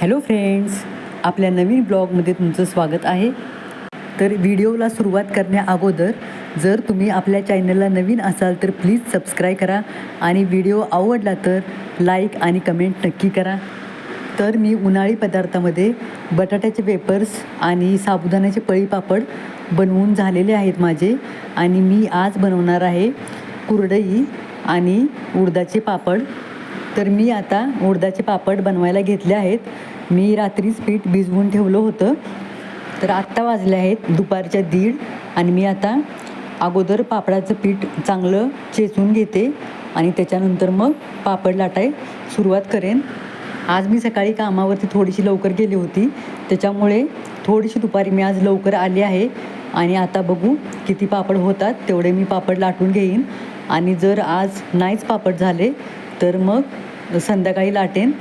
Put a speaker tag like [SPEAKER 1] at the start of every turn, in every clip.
[SPEAKER 1] Hello friends आपल्या नवीन ब्लॉगमध्ये तुमचं स्वागत आहे. तर व्हिडिओला सुरुवात करण्या अगोदर जर तुम्ही आपल्या चॅनलला नवीन असाल तर प्लीज सबस्क्राईब करा आणि व्हिडिओ आवडला तर लाईक आणि कमेंट नक्की करा. तर मी उन्हाळी पदार्थामध्ये बटाट्याचे वेपर्स आणि साबुदाण्याचे पळी पापड बनवून झालेले आहेत माझे आणि मी आज बनवणार आहे कुरडई आणि उडदाचे पापड. तर मी आता उडदाचे पापड बनवायला घेतले आहेत. मी रात्रीच पीठ भिजवून ठेवलं होतं. तर आत्ता वाजले आहेत दुपारच्या दीड. आणि मी आता अगोदर पापडाचं पीठ चांगलं चेचून घेते. आणि त्याच्यानंतर मग पापड लाटाय सुरुवात करेन. आज मी सकाळी कामावरती थोडीशी लवकर गेली होती. त्याच्यामुळे थोडीशी दुपारी मी आज लवकर आली आहे. आणि आता बघू किती पापड होतात तेवढे मी पापड लाटून घेईन. आणि जर आज नाहीच पापड झाले तर मग संध्याकाळी लाटेन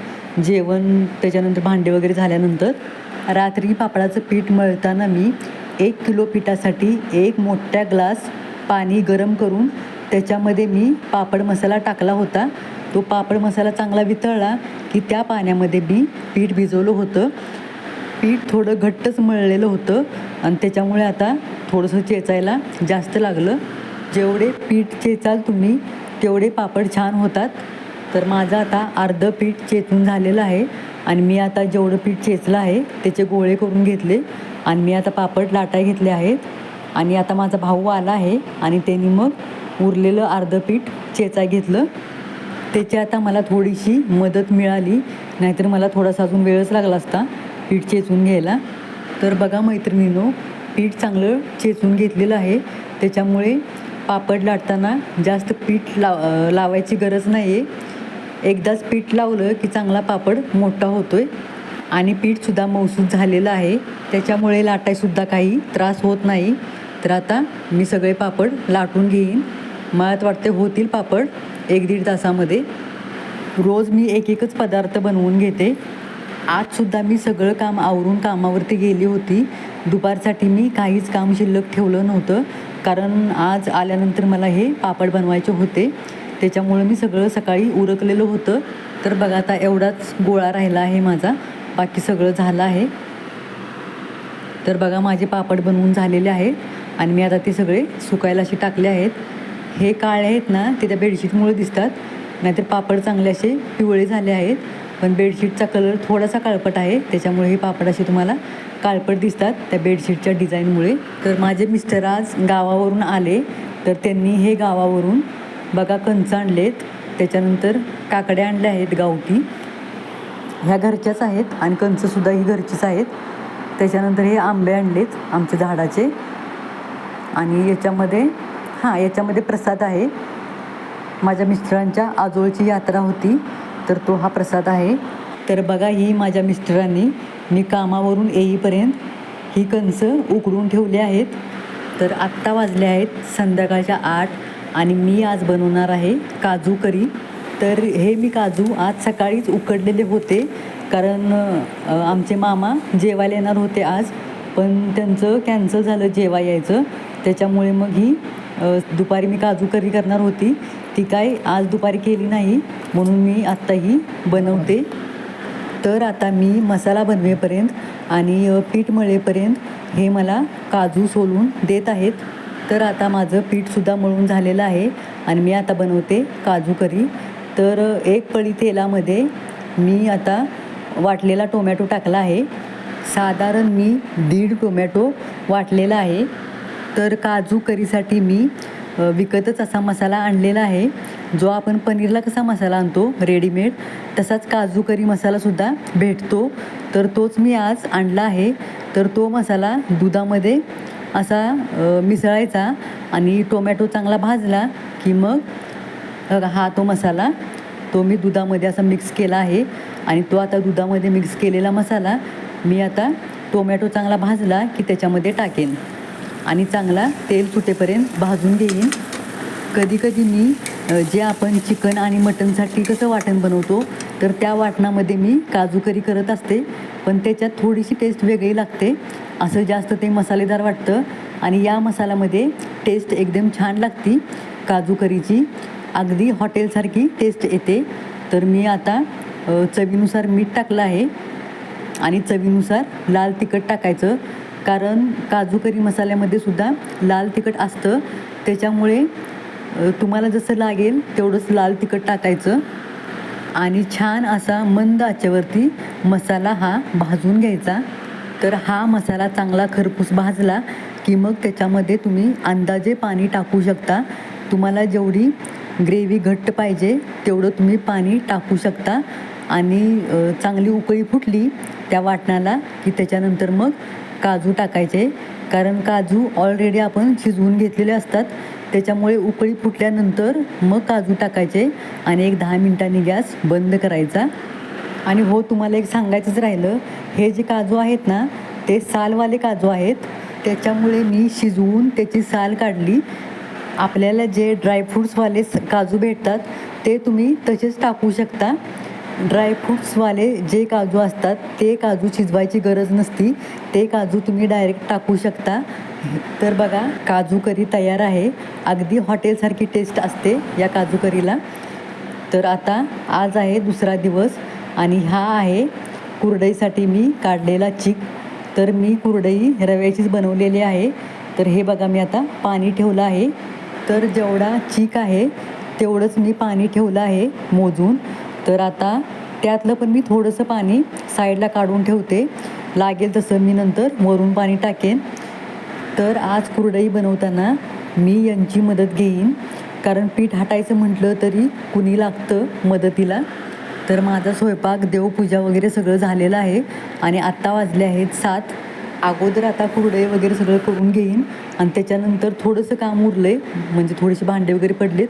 [SPEAKER 1] जेवण त्याच्यानंतर भांडे वगैरे झाल्यानंतर रात्री पापडाचं पीठ मळताना मी एक किलो पिठासाठी एक मोठ्या ग्लास पाणी गरम करून त्याच्यामध्ये मी पापड मसाला टाकला होता. तो पापड मसाला चांगला वितळला की त्या पाण्यामध्ये मी पीठ भिजवलं होतं. पीठ थोडं घट्टच मळलेलं होतं आणि त्याच्यामुळे आता थोडंसं चेचायला जास्त लागलं. जेवढे पीठ चेचाल तुम्ही तेवढे पापड छान होतात. तर माझं आता अर्धं पीठ चेचून झालेलं आहे आणि मी आता जेवढं पीठ चेचलं आहे त्याचे गोळे करून घेतले आणि मी आता पापड लाटाय घेतले आहेत. आणि आता माझा भाऊ आला आहे आणि त्यांनी मग उरलेलं अर्धं पीठ चेचाय घेतलं. त्याची आता मला थोडीशी मदत मिळाली नाहीतर मला थोडासा अजून वेळच लागला असता पीठ चेचून घ्यायला. तर बघा मैत्रिणीनो पीठ चांगलं चेचून घेतलेलं आहे. त्याच्यामुळे पापड लाटताना जास्त पीठ लाव लावायची गरज नाही आहे एकदाच पीठ लावलं की चांगला पापड मोठा होतो आहे आणि पीठसुद्धा मौसूद झालेलं आहे. त्याच्यामुळे लाटायसुद्धा काही त्रास होत नाही. तर आता मी सगळे पापड लाटून घेईन. मला तर वाटते होतील पापड एक दीड तासामध्ये. रोज मी एक एकच पदार्थ बनवून घेते. आजसुद्धा मी सगळं काम आवरून कामावरती गेली होती. दुपारसाठी मी काहीच काम शिल्लक ठेवलं नव्हतं. कारण आज आल्यानंतर मला हे पापड बनवायचे होते. त्याच्यामुळं मी सगळं सकाळी उरकलेलं होतं. तर बघा आता एवढाच गोळा राहिला आहे माझा. बाकी सगळं झालं आहे. तर बघा माझे पापड बनवून झालेले आहेत आणि मी आता ते सगळे सुकायला असे टाकले आहेत. हे काळे आहेत ना ते त्या बेडशीटमुळे दिसतात. नाहीतर पापड चांगले असे पिवळे झाले आहेत. पण बेडशीटचा कलर थोडासा काळपट आहे. त्याच्यामुळे हे पापड असे तुम्हाला काळपट दिसतात त्या बेडशीटच्या डिझाईनमुळे. तर माझे मिस्टर आज गावावरून आले. तर त्यांनी हे गावावरून बघा कंच आणलेत. त्याच्यानंतर काकड्या आणल्या आहेत गावठी. ह्या घरच्याच आहेत आणि कंचसुद्धा ही घरचीच आहेत. त्याच्यानंतर हे आंबे आणलेत आमच्या झाडाचे. आणि याच्यामध्ये हां याच्यामध्ये प्रसाद आहे. माझ्या मिस्टरांच्या आजोळची यात्रा होती तर तो हा प्रसाद आहे. तर बघा ही माझ्या मिस्टरांनी मी कामावरून येईपर्यंत ही कणसं उकडून ठेवली आहेत. तर आत्ता वाजले आहेत संध्याकाळच्या आठ. आणि मी आज बनवणार आहे काजू करी. तर हे मी काजू आज सकाळीच उकडलेले होते कारण आमचे मामा जेवायला येणार होते आज पण त्यांचं कॅन्सल झालं जेवा यायचं. त्याच्यामुळे मग ही दुपारी मी काजू करी करणार होती. ती काय आज दुपारी केली नाही म्हणून मी आत्ता ही बनवते. तर आता मी मसाला बनवेपर्यंत आणि पीठ मळेपर्यंत हे मला काजू सोलून देत आहेत. तर आता माझं पीठसुद्धा मळून झालेलं आहे आणि मी आता बनवते काजू करी. तर एक पळी तेलामध्ये मी आता वाटलेला टोमॅटो टाकला आहे. साधारण मी दीड टोमॅटो वाटलेला आहे. तर काजू करीसाठी मी विकतच असा मसाला आणलेला आहे. जो आपण पनीरला कसा मसाला आणतो रेडीमेड तसाच काजू करी मसालासुद्धा भेटतो. तर तोच मी आज आणला आहे. तर तो मसाला दुधामध्ये असा मिसळायचा आणि टोमॅटो चांगला भाजला की मग हा तो मसाला तो मी दुधामध्ये असा मिक्स केला आहे आणि तो आता दुधामध्ये मिक्स केलेला मसाला मी आता टोमॅटो चांगला भाजला की त्याच्यामध्ये टाकेन आणि चांगला तेल सुटेपर्यंत भाजून घेईन. कधीकधी मी जे आपण चिकन आणि मटनसाठी कसं वाटण बनवतो तर त्या वाटणामध्ये मी काजू करी करत असते. पण त्याच्यात थोडीशी टेस्ट वेगळी लागते. असं जास्त ते मसालेदार वाटतं. आणि या मसाल्यामध्ये टेस्ट एकदम छान लागती. काजू करीची अगदी हॉटेलसारखी टेस्ट येते. तर मी आता चवीनुसार मीठ टाकलं आहे. आणि चवीनुसार लाल तिखट टाकायचं. कारण काजू करी मसाल्यामध्ये सुद्धा लाल तिखट असतं. त्याच्यामुळे तुम्हाला जसं लागेल तेवढंच लाल तिखट टाकायचं. आणि छान असा मंद आच्यावरती मसाला हा भाजून घ्यायचा. तर हा मसाला चांगला खरपूस भाजला की मग त्याच्यामध्ये तुम्ही अंदाजे पाणी टाकू शकता. तुम्हाला जेवढी ग्रेव्ही घट्ट पाहिजे तेवढं तुम्ही पाणी टाकू शकता. आणि चांगली उकळी फुटली त्या वाटणाला की त्याच्यानंतर मग काजू टाकायचे. कारण काजू ऑलरेडी आपण शिजवून घेतलेले असतात. त्याच्यामुळे उकळी फुटल्यानंतर मग काजू टाकायचे आणि एक दहा मिनटांनी गॅस बंद करायचा. आणि हो तुम्हाला एक सांगायचंच राहिलं हे जे काजू आहेत ना ते सालवाले काजू आहेत. त्याच्यामुळे मी शिजवून त्याची साल काढली. आपल्याला जे ड्रायफ्रूट्सवाले स- काजू भेटतात ते तुम्ही तसेच टाकू शकता. ड्रायफ्रूट्सवाले जे काजू असतात ते काजू शिजवायची गरज नसती. ते काजू तुम्ही डायरेक्ट टाकू शकता. तर बघा काजू करी तयार आहे. अगदी हॉटेलसारखी टेस्ट असते या काजू करीला. तर आता आज आहे दुसरा दिवस आणि हा आहे कुरडईसाठी मी काढलेला चीक. तर मी कुरडई रव्याचीच बनवलेली आहे. तर हे बघा मी आता पाणी ठेवलं आहे. तर जेवढा चीक आहे तेवढंच मी पाणी ठेवलं आहे मोजून. तर आता त्यातलं पण मी थोडंसं पाणी साईडला काढून ठेवते. लागेल तसं मी नंतर वरून पाणी टाकेन. तर आज कुरडई बनवताना मी यांची मदत घेईन. कारण पीठ हाटायचं म्हटलं तरी कुणी लागतं मदतीला. तर माझा स्वयंपाक देवपूजा वगैरे सगळं झालेलं आहे. आणि आत्ता वाजले आहेत सात. अगोदर आता कुरडई वगैरे सगळं करून घेईन. आणि त्याच्यानंतर थोडंसं काम उरलं आहे म्हणजे थोडेसे भांडे वगैरे पडलेत.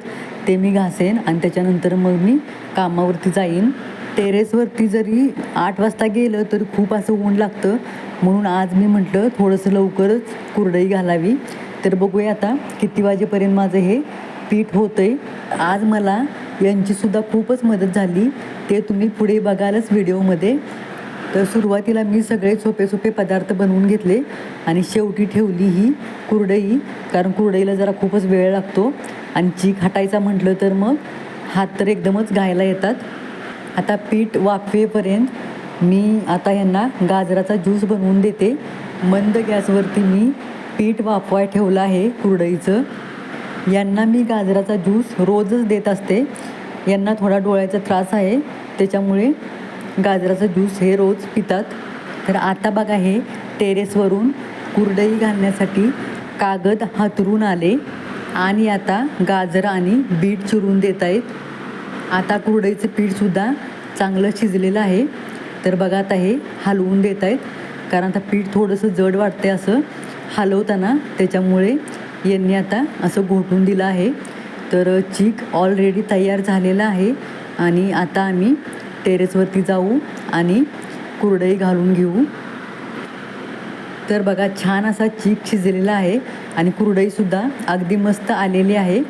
[SPEAKER 1] ते मी घासेन. आणि त्याच्यानंतर मग मी कामावरती जाईन. टेरेसवरती जरी आठ वाजता गेलं तर खूप असं ऊन लागतं. म्हणून आज मी म्हटलं थोडंसं लवकरच कुरडई घालावी. तर बघूया आता किती वाजेपर्यंत माझं हे पीठ होतं आहे आज मला यांचीसुद्धा खूपच मदत झाली. ते तुम्ही पुढे बघालच व्हिडिओमध्ये तर सुरुवातीला मी सगळे सोपे सोपे पदार्थ बनवून घेतले आणि शेवटी ठेवली ही कुरडई कारण कुरडईला जरा खूपच वेळ लागतो. आणि चीक हटायचा म्हटलं तर मग हात तर एकदमच घायला येतात. आता पीठ वाफेपर्यंत मी आता यांना गाजराचा ज्यूस बनवून देते. मंद गॅसवरती मी पीठ वाफवाय ठेवलं आहे कुरडईचं. यांना मी गाजराचा ज्यूस रोजच देत असते. यांना थोडा डोळ्याचा त्रास आहे. त्याच्यामुळे गाजराचं ज्यूस हे रोज पितात. तर आता बघा हे टेरेसवरून कुरडई घालण्यासाठी कागद हातरून आले आणि आता गाजर आणि बीट चिरून देत आहेत. आता कुरडईचं पीठसुद्धा चांगलं शिजलेलं आहे. तर बघा आता हे हलवून देत आहेत. कारण आता पीठ थोडंसं जड वाटते असं हलवताना. त्याच्यामुळे यांनी आता असं घोटून दिलं आहे. तर चीक ऑलरेडी तयार झालेला आहे. आणि आता आम्ही टेरेसवरती जाऊ आणि कुरडई घालून घेऊ. तर बघा छान असा चीक शिजलेला आहे आणि कुरडईसुद्धा अगदी मस्त आलेली आहे.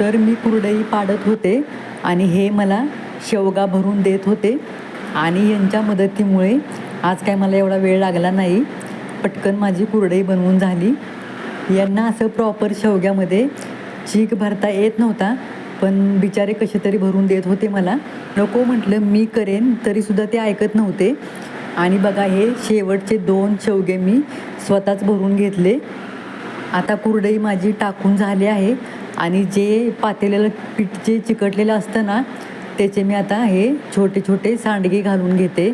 [SPEAKER 1] तर मी कुरडई पाडत होते आणि हे मला शेवगा भरून देत होते आणि यांच्या मदतीमुळे आज काय मला एवढा वेळ लागला नाही. पटकन माझी कुरडई बनवून झाली. यांना असं प्रॉपर शेवग्यामध्ये चीक भरता येत नव्हता. पण बिचारे कसे तरी भरून देत होते मला. नको म्हटलं मी करेन तरीसुद्धा ते ऐकत नव्हते. आणि बघा हे शेवटचे दोन शेवगे मी स्वतःच भरून घेतले. आता कुरडई माझी टाकून झाली आहे. आणि जे पातेलेलं पीठ जे चिकटलेलं असतं ना त्याचे मी आता हे छोटे छोटे सांडगे घालून घेते.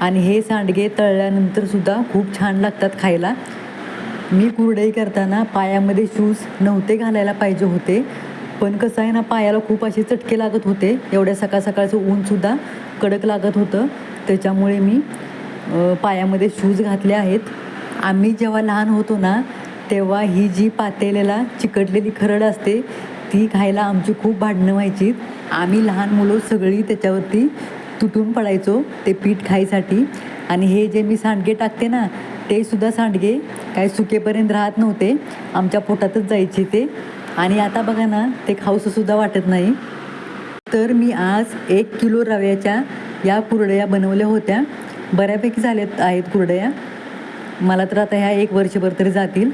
[SPEAKER 1] आणि हे सांडगे तळल्यानंतरसुद्धा खूप छान लागतात खायला. मी कुरडई करताना पायामध्ये शूज नव्हते घालायला पाहिजे होते. पण कसं आहे ना पायाला खूप असे चटके लागत होते. एवढ्या सकाळ सकाळचं ऊनसुद्धा कडक लागत होतं. त्याच्यामुळे मी पायामध्ये शूज घातले आहेत. आम्ही जेव्हा लहान होतो ना तेव्हा ही जी पातेलेला चिकटलेली खरड असते ती खायला आमची खूप भांडणं व्हायची. आम्ही लहान मुलं सगळी त्याच्यावरती तुटून पडायचो ते पीठ खायसाठी. आणि हे जे मी सांडगे टाकते ना ते सुद्धा सांडगे काही सुकेपर्यंत राहत नव्हते. आमच्या पोटातच जायचे ते. आणि आता बघा ना ते खाऊसंसुद्धा वाटत नाही. तर मी आज एक किलो रव्याच्या या कुरडया बनवल्या होत्या. बऱ्यापैकी झाल्यात आहेत कुरडया. मला तर आता ह्या एक वर्षभर तरी जातील.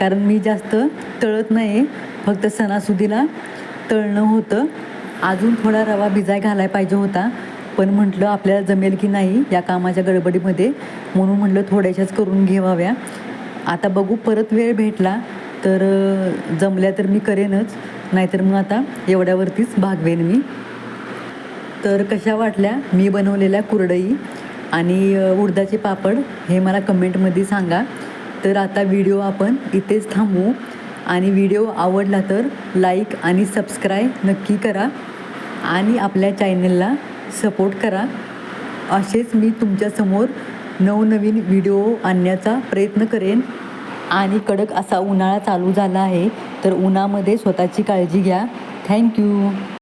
[SPEAKER 1] कारण मी जास्त तळत नाही फक्त सणासुदीला तळणं होतं. अजून थोडा रवा भिजाय घालाय पाहिजे होता. पण म्हटलं आपल्याला जमेल की नाही या कामाच्या गडबडीमध्ये. म्हणून म्हटलं थोड्याशाच करून घेवाव्या. आता बघू परत वेळ भेटला. तर जमल्या तर मी करेनच. नाहीतर मग आता एवढ्यावरतीच भागवेन मी. तर कशा वाटल्या? मी बनवलेल्या कुरडई आणि उडदाचे पापड हे मला कमेंटमध्ये सांगा. तर आता व्हिडिओ आपण इथेच थांबवू आणि व्हिडिओ आवडला तर लाईक आणि सबस्क्राईब नक्की करा. आणि आपल्या चॅनलला सपोर्ट करा. असेच मी तुमच्यासमोर नवनवीन व्हिडिओ आणण्याचा प्रयत्न करेन. आणि कडक असा उन्हाळा चालू झाला आहे तर उन्हामध्ये स्वतःची काळजी घ्या. थँक्यू